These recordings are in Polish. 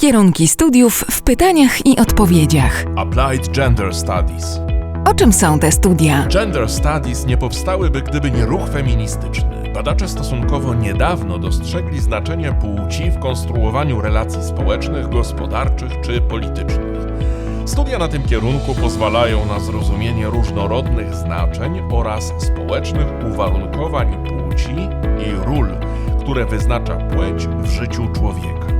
Kierunki studiów w pytaniach i odpowiedziach. Applied Gender Studies. O czym są te studia? Gender Studies nie powstałyby, gdyby nie ruch feministyczny. Badacze stosunkowo niedawno dostrzegli znaczenie płci w konstruowaniu relacji społecznych, gospodarczych czy politycznych. Studia na tym kierunku pozwalają na zrozumienie różnorodnych znaczeń oraz społecznych uwarunkowań płci i ról, które wyznacza płeć w życiu człowieka.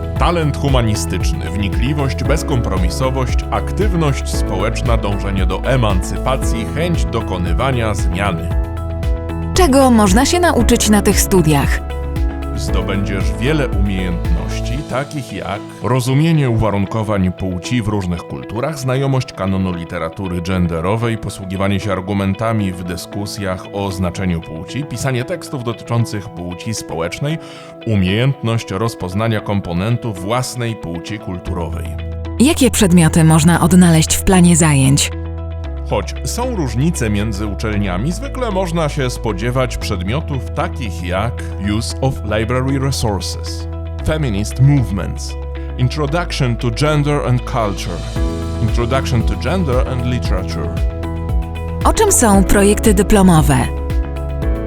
talent humanistyczny, wnikliwość, bezkompromisowość, aktywność społeczna, dążenie do emancypacji, chęć dokonywania zmiany. Czego można się nauczyć na tych studiach? Zdobędziesz wiele umiejętności, takich jak rozumienie uwarunkowań płci w różnych kulturach, znajomość kanonu literatury genderowej, posługiwanie się argumentami w dyskusjach o znaczeniu płci, pisanie tekstów dotyczących płci społecznej, umiejętność rozpoznania komponentów własnej płci kulturowej. Jakie przedmioty można odnaleźć w planie zajęć? Choć są różnice między uczelniami, zwykle można się spodziewać przedmiotów takich jak Use of Library Resources, Feminist Movements, Introduction to Gender and Culture, Introduction to Gender and Literature. O czym są projekty dyplomowe?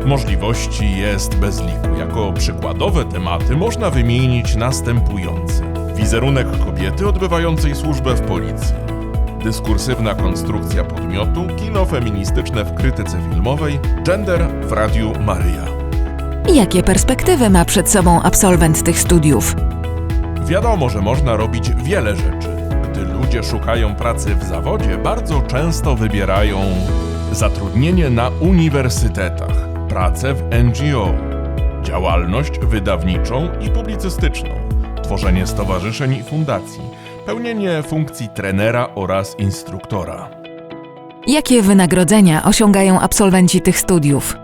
Możliwości jest bez liku. Jako przykładowe tematy można wymienić następujące: wizerunek kobiety odbywającej służbę w policji, dyskursywna konstrukcja podmiotu, kino feministyczne w krytyce filmowej, gender w Radiu Maryja. Jakie perspektywy ma przed sobą absolwent tych studiów? Wiadomo, że można robić wiele rzeczy. Gdy ludzie szukają pracy w zawodzie, bardzo często wybierają zatrudnienie na uniwersytetach, pracę w NGO, działalność wydawniczą i publicystyczną, tworzenie stowarzyszeń i fundacji, pełnienie funkcji trenera oraz instruktora. Jakie wynagrodzenia osiągają absolwenci tych studiów?